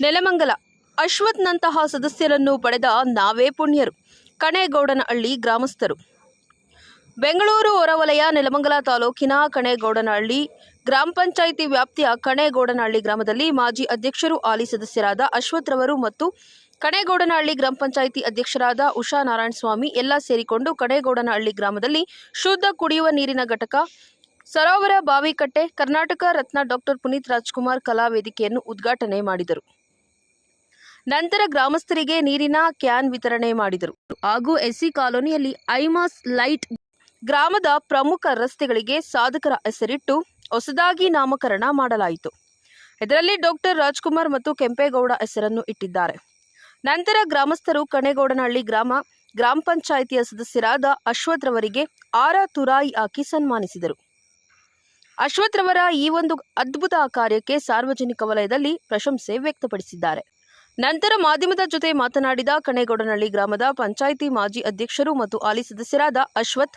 ನೆಲಮಂಗಲ. ಅಶ್ವತ್ನಂತಹ ಸದಸ್ಯರನ್ನು ಪಡೆದ ನಾವೇ ಪುಣ್ಯರು. ಕಣೇಗೌಡನಹಳ್ಳಿ ಗ್ರಾಮಸ್ಥರು. ಬೆಂಗಳೂರು ಹೊರವಲಯ ನೆಲಮಂಗಲ ತಾಲೂಕಿನ ಕಣೇಗೌಡನಹಳ್ಳಿ ಗ್ರಾಮ ಪಂಚಾಯಿತಿ ವ್ಯಾಪ್ತಿಯ ಕಣೇಗೌಡನಹಳ್ಳಿ ಗ್ರಾಮದಲ್ಲಿ ಮಾಜಿ ಅಧ್ಯಕ್ಷರು ಆಲಿ ಸದಸ್ಯರಾದ ಅಶ್ವಥ್ರವರು ಮತ್ತು ಕಣೇಗೌಡನಹಳ್ಳಿ ಗ್ರಾಮ ಪಂಚಾಯಿತಿ ಅಧ್ಯಕ್ಷರಾದ ಉಷಾ ನಾರಾಯಣ ಸ್ವಾಮಿ ಎಲ್ಲ ಸೇರಿಕೊಂಡು ಕಣೇಗೌಡನಹಳ್ಳಿ ಗ್ರಾಮದಲ್ಲಿ ಶುದ್ಧ ಕುಡಿಯುವ ನೀರಿನ ಘಟಕ, ಸರೋವರ ಬಾವಿಕಟ್ಟೆ, ಕರ್ನಾಟಕ ರತ್ನ ಡಾಕ್ಟರ್ ಪುನೀತ್ ರಾಜ್ಕುಮಾರ್ ಕಲಾ ವೇದಿಕೆಯನ್ನು ಉದ್ಘಾಟನೆ ಮಾಡಿದರು. ನಂತರ ಗ್ರಾಮಸ್ಥರಿಗೆ ನೀರಿನ ಕ್ಯಾನ್ ವಿತರಣೆ ಮಾಡಿದರು. ಹಾಗೂ ಎಸ್ಸಿ ಕಾಲೋನಿಯಲ್ಲಿ ಐಮಾಸ್ ಲೈಟ್ ಗ್ರಾಮದ ಪ್ರಮುಖ ರಸ್ತೆಗಳಿಗೆ ಸಾಧಕರ ಹೆಸರಿಟ್ಟು ಹೊಸದಾಗಿ ನಾಮಕರಣ ಮಾಡಲಾಯಿತು. ಇದರಲ್ಲಿ ಡಾಕ್ಟರ್ ರಾಜ್ಕುಮಾರ್ ಮತ್ತು ಕೆಂಪೇಗೌಡ ಹೆಸರನ್ನು ಇಟ್ಟಿದ್ದಾರೆ. ನಂತರ ಗ್ರಾಮಸ್ಥರು ಕಣೇಗೌಡನಹಳ್ಳಿ ಗ್ರಾಮ ಗ್ರಾಮ ಪಂಚಾಯಿತಿಯ ಸದಸ್ಯರಾದ ಅಶ್ವಥ್ ರವರಿಗೆ ಆರ ತುರಾಯಿ ಹಾಕಿ ಸನ್ಮಾನಿಸಿದರು. ಅಶ್ವಥ್ ರವರ ಈ ಒಂದು ಅದ್ಭುತ ಕಾರ್ಯಕ್ಕೆ ಸಾರ್ವಜನಿಕ ವಲಯದಲ್ಲಿ ಪ್ರಶಂಸೆ ವ್ಯಕ್ತಪಡಿಸಿದ್ದಾರೆ. ನಂತರ ಮಾಧ್ಯಮದ ಜೊತೆ ಮಾತನಾಡಿದ ಕಣೇಗೌಡನಹಳ್ಳಿ ಗ್ರಾಮದ ಪಂಚಾಯಿತಿ ಮಾಜಿ ಅಧ್ಯಕ್ಷರು ಮತ್ತು ಆಲಿ ಸದಸ್ಯರಾದ ಅಶ್ವಥ್,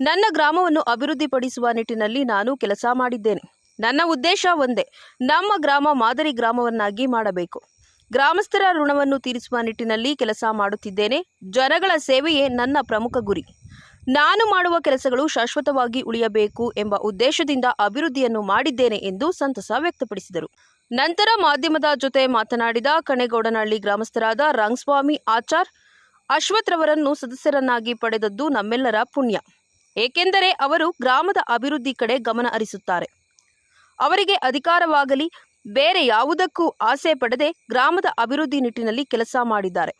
ನನ್ನ ಗ್ರಾಮವನ್ನು ಅಭಿವೃದ್ಧಿಪಡಿಸುವ ನಿಟ್ಟಿನಲ್ಲಿ ನಾನು ಕೆಲಸ ಮಾಡಿದ್ದೇನೆ. ನನ್ನ ಉದ್ದೇಶ ಒಂದೇ, ನಮ್ಮ ಗ್ರಾಮ ಮಾದರಿ ಗ್ರಾಮವನ್ನಾಗಿ ಮಾಡಬೇಕು. ಗ್ರಾಮಸ್ಥರ ಋಣವನ್ನು ತೀರಿಸುವ ನಿಟ್ಟಿನಲ್ಲಿ ಕೆಲಸ ಮಾಡುತ್ತಿದ್ದೇನೆ. ಜನಗಳ ಸೇವೆಯೇ ನನ್ನ ಪ್ರಮುಖ ಗುರಿ. ನಾನು ಮಾಡುವ ಕೆಲಸಗಳು ಶಾಶ್ವತವಾಗಿ ಉಳಿಯಬೇಕು ಎಂಬ ಉದ್ದೇಶದಿಂದ ಅಭಿವೃದ್ಧಿಯನ್ನು ಮಾಡಿದ್ದೇನೆ ಎಂದು ಸಂತಸ ವ್ಯಕ್ತಪಡಿಸಿದರು. ನಂತರ ಮಾಧ್ಯಮದ ಜೊತೆ ಮಾತನಾಡಿದ ಕಣೆಗೌಡನಹಳ್ಳಿ ಗ್ರಾಮಸ್ಥರಾದ ರಂಗಸ್ವಾಮಿ ಆಚಾರ್, ಅಶ್ವಥ್ ರವರನ್ನು ಸದಸ್ಯರನ್ನಾಗಿ ಪಡೆದದ್ದು ನಮ್ಮೆಲ್ಲರ ಪುಣ್ಯ. ಏಕೆಂದರೆ ಅವರು ಗ್ರಾಮದ ಅಭಿವೃದ್ಧಿ ಕಡೆ ಗಮನ ಹರಿಸುತ್ತಾರೆ. ಅವರಿಗೆ ಅಧಿಕಾರವಾಗಲಿ, ಬೇರೆ ಯಾವುದಕ್ಕೂ ಆಸೆ ಪಡದೆ ಗ್ರಾಮದ ಅಭಿವೃದ್ಧಿ ನಿಟ್ಟಿನಲ್ಲಿ ಕೆಲಸ ಮಾಡಿದ್ದಾರೆ.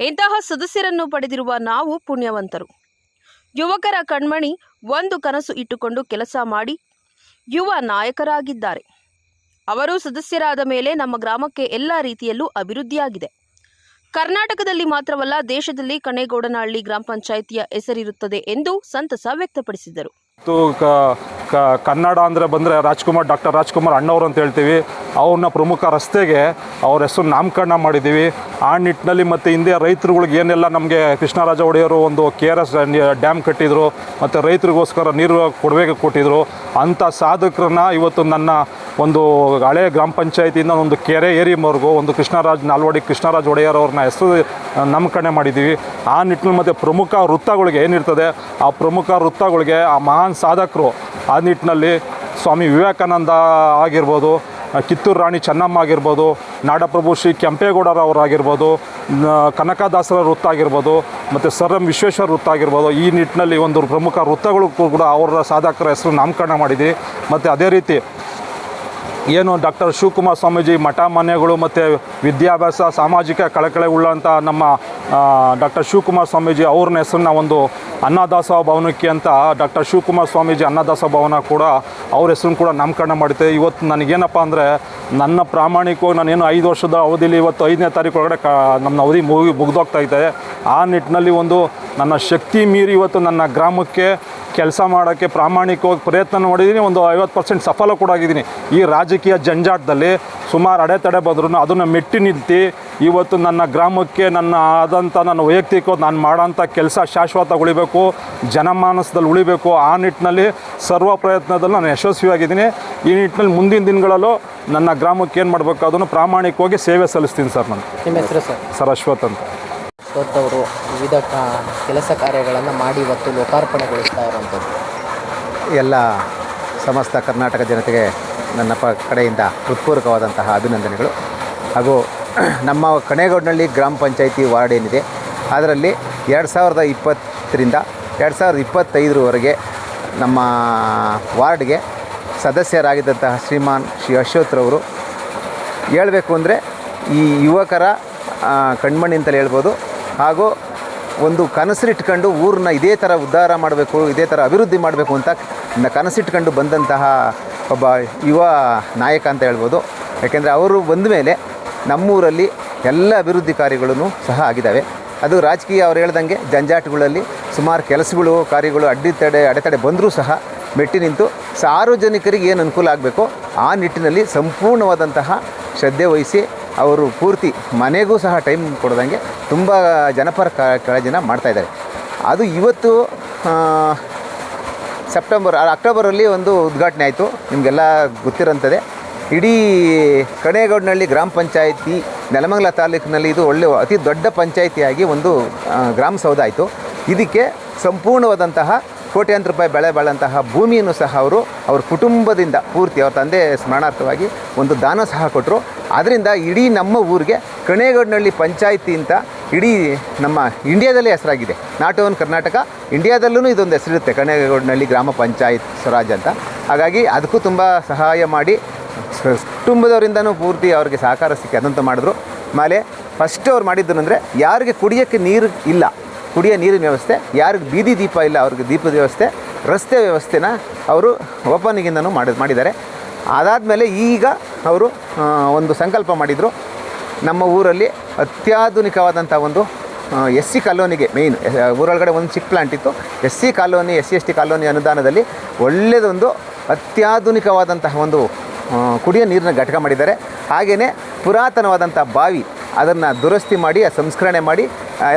ಇಂತಹ ಸದಸ್ಯರನ್ನು ಪಡೆದಿರುವ ನಾವು ಪುಣ್ಯವಂತರು. ಯುವಕರ ಕಣ್ಮಣಿ, ಒಂದು ಕನಸು ಇಟ್ಟುಕೊಂಡು ಕೆಲಸ ಮಾಡಿ, ಯುವ ನಾಯಕರಾಗಿದ್ದಾರೆ. ಅವರು ಸದಸ್ಯರಾದ ಮೇಲೆ ನಮ್ಮ ಗ್ರಾಮಕ್ಕೆ ಎಲ್ಲ ರೀತಿಯಲ್ಲೂ ಅಭಿವೃದ್ಧಿಯಾಗಿದೆ. ಕರ್ನಾಟಕದಲ್ಲಿ ಮಾತ್ರವಲ್ಲ, ದೇಶದಲ್ಲಿ ಕಣೇಗೌಡನಹಳ್ಳಿ ಗ್ರಾಮ ಪಂಚಾಯಿತಿಯ ಹೆಸರಿರುತ್ತದೆ ಎಂದು ಸಂತಸ ವ್ಯಕ್ತಪಡಿಸಿದರು. ಕನ್ನಡ ಅಂದರೆ ಬಂದರೆ ರಾಜ್ಕುಮಾರ್, ಡಾಕ್ಟರ್ ರಾಜ್ಕುಮಾರ್ ಅಣ್ಣವರು ಅಂತ ಹೇಳ್ತೀವಿ. ಅವ್ರನ್ನ ಪ್ರಮುಖ ರಸ್ತೆಗೆ ಅವ್ರ ಹೆಸರು ನಾಮಕರಣ ಮಾಡಿದ್ದೀವಿ. ಆ ನಿಟ್ಟಿನಲ್ಲಿ ಮತ್ತು ಹಿಂದೆ ರೈತರುಗಳಿಗೆ ಏನೆಲ್ಲ ನಮಗೆ ಕೃಷ್ಣರಾಜ ಒಡೆಯರು ಒಂದು ಕೆ ಆರ್ ಎಸ್ ಡ್ಯಾಮ್ ಕಟ್ಟಿದ್ರು, ಮತ್ತು ರೈತರಿಗೋಸ್ಕರ ನೀರು ಕೊಡಬೇಕು ಕೊಟ್ಟಿದ್ರು, ಅಂಥ ಸಾಧಕರನ್ನ ಇವತ್ತು ನನ್ನ ಒಂದು ಹಳೆ ಗ್ರಾಮ ಪಂಚಾಯತಿಯಿಂದ ಒಂದು ಕೆರೆ ಏರಿಯವರೆಗೂ ಒಂದು ಕೃಷ್ಣರಾಜ್ ನಾಲ್ವಡಿ ಕೃಷ್ಣರಾಜ್ ಒಡೆಯರ್ ಅವ್ರನ್ನ ಹೆಸರು ನಾಮಕರಣ ಮಾಡಿದ್ದೀವಿ ಆ ನಿಟ್ಟಿನಲ್ಲಿ ಮತ್ತು ಪ್ರಮುಖ ವೃತ್ತಗಳಿಗೆ ಏನಿರ್ತದೆ, ಆ ಪ್ರಮುಖ ವೃತ್ತಗಳಿಗೆ ಆ ಮಹಾನ್ ಸಾಧಕರು ಆ ನಿಟ್ಟಿನಲ್ಲಿ ಸ್ವಾಮಿ ವಿವೇಕಾನಂದ ಆಗಿರ್ಬೋದು ಕಿತ್ತೂರು ರಾಣಿ ಚೆನ್ನಮ್ಮ ಆಗಿರ್ಬೋದು, ನಾಡಪ್ರಭು ಶ್ರೀ ಕೆಂಪೇಗೌಡರವರಾಗಿರ್ಬೋದು ಅವರಾಗಿರ್ಬೋದು ಕನಕದಾಸರ ವೃತ್ತ ಆಗಿರ್ಬೋದು, ಮತ್ತು ಸರ್ ಎಂ ವಿಶ್ವೇಶ್ವರ ವೃತ್ತ ಆಗಿರ್ಬೋದು, ಈ ನಿಟ್ಟಿನಲ್ಲಿ ಒಂದು ಪ್ರಮುಖ ವೃತ್ತಗಳು ಕೂಡ ಅವರ ಸಾಧಕರ ಹೆಸರು ನಾಮಕರಣ ಮಾಡಿದ್ದೀವಿ ಮತ್ತು ಅದೇ ರೀತಿ ಏನು ಡಾಕ್ಟರ್ ಶಿವಕುಮಾರ್ ಸ್ವಾಮೀಜಿ ಮಠ ಮನೆಗಳು ಮತ್ತು ವಿದ್ಯಾಭ್ಯಾಸ ಸಾಮಾಜಿಕ ಕಳಕಳೆ ಉಳ್ಳಂಥ ನಮ್ಮ ಡಾಕ್ಟರ್ ಶಿವಕುಮಾರ್ ಸ್ವಾಮೀಜಿ ಅವ್ರನ್ನ ಹೆಸರನ್ನ ಒಂದು ಅನ್ನದಾಸೋಹ ಭವನಕ್ಕೆ ಅಂತ ಡಾಕ್ಟರ್ ಶಿವಕುಮಾರ್ ಸ್ವಾಮೀಜಿ ಅನ್ನದಾಸೋಹ ಭವನ ಕೂಡ ಅವ್ರ ಹೆಸರನ್ನು ಕೂಡ ನಾಮಕರಣ ಮಾಡುತ್ತೆ ಇವತ್ತು ನನಗೇನಪ್ಪ ಅಂದರೆ ನನ್ನ ಪ್ರಾಮಾಣಿಕವಾಗಿ ನಾನೇನು ಐದು ವರ್ಷದ ಅವಧಿಯಲ್ಲಿ ಇವತ್ತು ಐದನೇ ತಾರೀಕು ಒಳಗಡೆ ಕ ನಮ್ಮ ಅವಧಿ ಮುಗಿ ಇದೆ. ಆ ನಿಟ್ಟಿನಲ್ಲಿ ಒಂದು ನನ್ನ ಶಕ್ತಿ ಮೀರಿ ಇವತ್ತು ನನ್ನ ಗ್ರಾಮಕ್ಕೆ ಕೆಲಸ ಮಾಡೋಕ್ಕೆ ಪ್ರಾಮಾಣಿಕವಾಗಿ ಪ್ರಯತ್ನ ಮಾಡಿದ್ದೀನಿ. ಒಂದು ಐವತ್ತು ಪರ್ಸೆಂಟ್ ಸಫಲ ಕೂಡ ಆಗಿದ್ದೀನಿ. ಈ ರಾಜಕೀಯ ಜಂಜಾಟದಲ್ಲಿ ಸುಮಾರು ಅಡೆತಡೆ ಬಂದ್ರೂ ಅದನ್ನು ಮೆಟ್ಟಿ ನಿಲ್ತಿ ಇವತ್ತು ನನ್ನ ಗ್ರಾಮಕ್ಕೆ ನನ್ನ ಆದಂಥ ನನ್ನ ವೈಯಕ್ತಿಕ ನಾನು ಮಾಡೋಂಥ ಕೆಲಸ ಶಾಶ್ವತ ಉಳಿಬೇಕು ಜನಮಾನಸದಲ್ಲಿ ಉಳಿಬೇಕು ಆ ನಿಟ್ಟಿನಲ್ಲಿ ಸರ್ವ ಪ್ರಯತ್ನದಲ್ಲಿ ನಾನು ಯಶಸ್ವಿಯಾಗಿದ್ದೀನಿ. ಈ ನಿಟ್ಟಿನಲ್ಲಿ ಮುಂದಿನ ದಿನಗಳಲ್ಲೂ ನನ್ನ ಗ್ರಾಮಕ್ಕೆ ಏನು ಮಾಡಬೇಕು ಅದನ್ನು ಪ್ರಾಮಾಣಿಕವಾಗಿ ಸೇವೆ ಸಲ್ಲಿಸ್ತೀನಿ ಸರ್ ನಾನು. ನಿಮ್ಮ ಹೆಸರು ಸರ್? ಸರ್ ಅಶ್ವಥ್ ಅಂತ. ಅವರು ವಿವಿಧ ಕೆಲಸ ಕಾರ್ಯಗಳನ್ನು ಮಾಡಿ ಇವತ್ತು ಲೋಕಾರ್ಪಣೆಗೊಳಿಸ್ತಾ ಇರುವಂಥದ್ದು. ಎಲ್ಲ ಸಮಸ್ತ ಕರ್ನಾಟಕ ಜನತೆಗೆ ನನ್ನ ಪ ಕಡೆಯಿಂದ ಹೃತ್ಪೂರ್ವಕವಾದಂತಹ ಅಭಿನಂದನೆಗಳು. ಹಾಗೂ ನಮ್ಮ ಕಣೇಗೌಡನಹಳ್ಳಿ ಗ್ರಾಮ ಪಂಚಾಯಿತಿ ವಾರ್ಡ್ ಏನಿದೆ, ಅದರಲ್ಲಿ ಎರಡು ಸಾವಿರದ ಇಪ್ಪತ್ತರಿಂದ ಎರಡು ಸಾವಿರದ ಇಪ್ಪತ್ತೈದರವರೆಗೆ ನಮ್ಮ ವಾರ್ಡ್ಗೆ ಸದಸ್ಯರಾಗಿದ್ದಂತಹ ಶ್ರೀಮಾನ್ ಶ್ರೀ ಅಶ್ವಥ್ರವರು ಹೇಳಬೇಕು ಅಂದರೆ ಈ ಯುವಕರ ಕಣ್ಮಣ್ಣಿ ಕಣ್ಮಣಿ ಅಂತಲೇ ಹೇಳ್ಬೋದು. ಹಾಗೂ ಒಂದು ಕನಸಿಟ್ಕೊಂಡು ಊರನ್ನ ಇದೇ ಥರ ಉದ್ಧಾರ ಮಾಡಬೇಕು, ಇದೇ ಥರ ಅಭಿವೃದ್ಧಿ ಮಾಡಬೇಕು ಅಂತ ಕನಸಿಟ್ಕೊಂಡು ಬಂದಂತಹ ಒಬ್ಬ ಯುವ ನಾಯಕ ಅಂತ ಹೇಳ್ಬೋದು. ಯಾಕೆಂದರೆ ಅವರು ಬಂದ ಮೇಲೆ ನಮ್ಮೂರಲ್ಲಿ ಎಲ್ಲ ಅಭಿವೃದ್ಧಿ ಕಾರ್ಯಗಳೂ ಸಹ ಆಗಿದ್ದಾವೆ. ಅದು ರಾಜಕೀಯ ಅವ್ರು ಹೇಳ್ದಂಗೆ ಜಂಜಾಟಗಳಲ್ಲಿ ಸುಮಾರು ಕೆಲಸಗಳು, ಕಾರ್ಯಗಳು ಅಡ್ಡಿತಡೆ, ಅಡೆತಡೆ ಬಂದರೂ ಸಹ ಮೆಟ್ಟಿ ನಿಂತು ಸಾರ್ವಜನಿಕರಿಗೆ ಏನು ಅನುಕೂಲ ಆಗಬೇಕೋ ಆ ನಿಟ್ಟಿನಲ್ಲಿ ಸಂಪೂರ್ಣವಾದಂತಹ ಶ್ರದ್ಧೆ ವಹಿಸಿ ಅವರು ಪೂರ್ತಿ ಮನೆಗೂ ಸಹ ಟೈಮ್ ಕೊಡ್ದಂಗೆ ತುಂಬ ಜನಪರ ಕಾಳಜಿನ ಮಾಡ್ತಾಯಿದ್ದಾರೆ ಅದು ಇವತ್ತು ಸೆಪ್ಟೆಂಬರ್ ಅಕ್ಟೋಬರಲ್ಲಿ ಒಂದು ಉದ್ಘಾಟನೆ ಆಯಿತು. ನಿಮಗೆಲ್ಲ ಗೊತ್ತಿರೋಂಥದ್ದೇ. ಇಡೀ ಕಣೇಗೌಡನಹಳ್ಳಿ ಗ್ರಾಮ ಪಂಚಾಯಿತಿ, ನೆಲಮಂಗಲ ತಾಲೂಕಿನಲ್ಲಿ ಇದು ಒಳ್ಳೆ, ಅತಿ ದೊಡ್ಡ ಪಂಚಾಯಿತಿಯಾಗಿ ಒಂದು ಗ್ರಾಮ ಸೌಧ ಆಯಿತು. ಇದಕ್ಕೆ ಸಂಪೂರ್ಣವಾದಂತಹ ಕೋಟ್ಯಾಂತರ ರೂಪಾಯಿ ಬೆಳೆ ಬಾಳಂತಹ ಭೂಮಿಯನ್ನು ಸಹ ಅವರು ಅವ್ರ ಕುಟುಂಬದಿಂದ ಪೂರ್ತಿ ಅವ್ರ ತಂದೆ ಸ್ಮರಣಾರ್ಥವಾಗಿ ಒಂದು ದಾನ ಸಹ ಕೊಟ್ಟರು ಅದರಿಂದ ಇಡೀ ನಮ್ಮ ಊರಿಗೆ ಕಣೇಗೌಡನಹಳ್ಳಿ ಪಂಚಾಯಿತಿ ಅಂತ ಇಡೀ ನಮ್ಮ ಇಂಡಿಯಾದಲ್ಲೇ ಹೆಸರಾಗಿದೆ. ನಾಟ್ ಓನ್ ಕರ್ನಾಟಕ ಇಂಡಿಯಾದಲ್ಲೂ ಇದೊಂದು ಹೆಸರಿರುತ್ತೆ, ಕಣೇಗೌಡನಹಳ್ಳಿ ಗ್ರಾಮ ಪಂಚಾಯತ್ ಸ್ವರಾಜ್ ಅಂತ. ಹಾಗಾಗಿ ಅದಕ್ಕೂ ತುಂಬ ಸಹಾಯ ಮಾಡಿ ಕುಟುಂಬದವರಿಂದನೂ ಪೂರ್ತಿ ಅವ್ರಿಗೆ ಸಹಕಾರ ಸಿಕ್ಕಿ ಅದಂತ ಮಾಡಿದ್ರು. ಆಮೇಲೆ ಫಸ್ಟ್ ಅವ್ರು ಮಾಡಿದ್ದು ಅಂದರೆ ಯಾರಿಗೆ ಕುಡಿಯೋಕ್ಕೆ ನೀರು ಇಲ್ಲ ಕುಡಿಯೋ ನೀರಿನ ವ್ಯವಸ್ಥೆ, ಯಾರಿಗೆ ಬೀದಿ ದೀಪ ಇಲ್ಲ ಅವ್ರಿಗೆ ದೀಪದ ವ್ಯವಸ್ಥೆ, ರಸ್ತೆ ವ್ಯವಸ್ಥೆನ ಅವರು ಓಪನಿಂಗಿಂದನೂ ಮಾಡಿ ಮಾಡಿದ್ದಾರೆ. ಅದಾದಮೇಲೆ ಈಗ ಅವರು ಒಂದು ಸಂಕಲ್ಪ ಮಾಡಿದರು. ನಮ್ಮ ಊರಲ್ಲಿ ಅತ್ಯಾಧುನಿಕವಾದಂಥ ಒಂದು ಎಸ್ ಸಿ ಕಾಲೋನಿಗೆ ಮೇಯ್ನ್ ಊರೊಳಗಡೆ ಒಂದು ಚಿಕ್ಕ ಪ್ಲಾಂಟ್ ಇತ್ತು. S C colony, S C, S T colony ಅನುದಾನದಲ್ಲಿ ಒಳ್ಳೆಯದೊಂದು ಅತ್ಯಾಧುನಿಕವಾದಂತಹ ಒಂದು ಕುಡಿಯೋ ನೀರಿನ ಘಟಕ ಮಾಡಿದ್ದಾರೆ. ಹಾಗೆಯೇ ಪುರಾತನವಾದಂಥ ಬಾವಿ ಅದನ್ನು ದುರಸ್ತಿ ಮಾಡಿ ಸಂಸ್ಕರಣೆ ಮಾಡಿ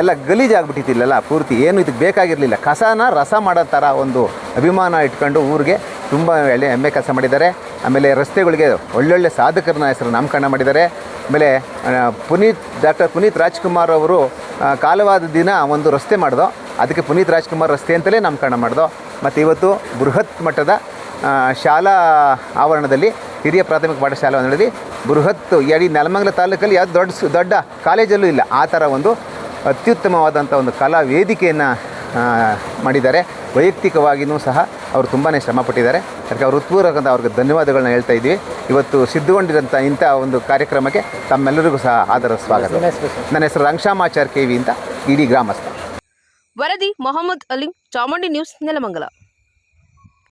ಎಲ್ಲ ಎಲ್ಲ ಗಲೀಜಾಗ್ಬಿಟ್ಟಿತ್ತಿಲ್ಲ ಪೂರ್ತಿ ಏನು ಇದಕ್ಕೆ ಬೇಕಾಗಿರಲಿಲ್ಲ. ಕಸನ ರಸ ಮಾಡೋ ಥರ ಒಂದು ಅಭಿಮಾನ ಇಟ್ಕೊಂಡು ಊರಿಗೆ ತುಂಬ ಒಳ್ಳೆ ಹೆಮ್ಮೆ ಕೆಲಸ ಮಾಡಿದ್ದಾರೆ. ಆಮೇಲೆ ರಸ್ತೆಗಳಿಗೆ ಒಳ್ಳೊಳ್ಳೆ ಸಾಧಕರನ್ನ ಹೆಸರು ನಾಮಕರಣ ಮಾಡಿದ್ದಾರೆ. ಆಮೇಲೆ ಪುನೀತ್, ಡಾಕ್ಟರ್ ಪುನೀತ್ ರಾಜ್ಕುಮಾರ್ ಅವರು ಕಾಲವಾದ ದಿನ ಒಂದು ರಸ್ತೆ ಮಾಡ್ದೋ, ಅದಕ್ಕೆ ಪುನೀತ್ ರಾಜ್ಕುಮಾರ್ ರಸ್ತೆ ಅಂತಲೇ ನಾಮಕರಣ ಮಾಡ್ದೋ. ಮತ್ತು ಇವತ್ತು ಬೃಹತ್ ಮಟ್ಟದ ಶಾಲಾ ಆವರಣದಲ್ಲಿ ಹಿರಿಯ ಪ್ರಾಥಮಿಕ ಪಾಠಶಾಲೆ ಅನ್ನೋದು ಬೃಹತ್ ಎಡಿ ನೆಲಮಂಗಲ ತಾಲೂಕಲ್ಲಿ ಯಾವ್ದು ದೊಡ್ಡ ದೊಡ್ಡ ಕಾಲೇಜಲ್ಲೂ ಇಲ್ಲ. ಆ ಥರ ಒಂದು ಅತ್ಯುತ್ತಮವಾದಂಥ ಒಂದು ಕಲಾ ವೇದಿಕೆಯನ್ನು ಮಾಡಿದ್ದಾರೆ. ವೈಯಕ್ತಿಕವಾಗಿಯೂ ಸಹ ಅವರು ತುಂಬಾ ಶ್ರಮಪಟ್ಟಿದ್ದಾರೆ ಅದಕ್ಕೆ ಅವರು ಉತ್ಪೂರ್ವಕಂತ ಅವ್ರಿಗೆ ಧನ್ಯವಾದಗಳನ್ನ ಹೇಳ್ತಾ ಇದ್ದೀವಿ ಇವತ್ತು ಸಿದ್ಧಗೊಂಡಿರೋಂಥ ಇಂಥ ಒಂದು ಕಾರ್ಯಕ್ರಮಕ್ಕೆ ತಮ್ಮೆಲ್ಲರಿಗೂ ಸಹ ಆದರ ಸ್ವಾಗತ. ನನ್ನ ಹೆಸರು ರಂಗಶಾಮಾಚಾರ್ ಕೆ ವಿ ಅಂತ ಇಡೀ ಗ್ರಾಮಸ್ಥ. ವರದಿ ಮೊಹಮ್ಮದ್ ಅಲಿ ಚಾಮುಂಡಿ ನ್ಯೂಸ್ ನೆಲಮಂಗಲ.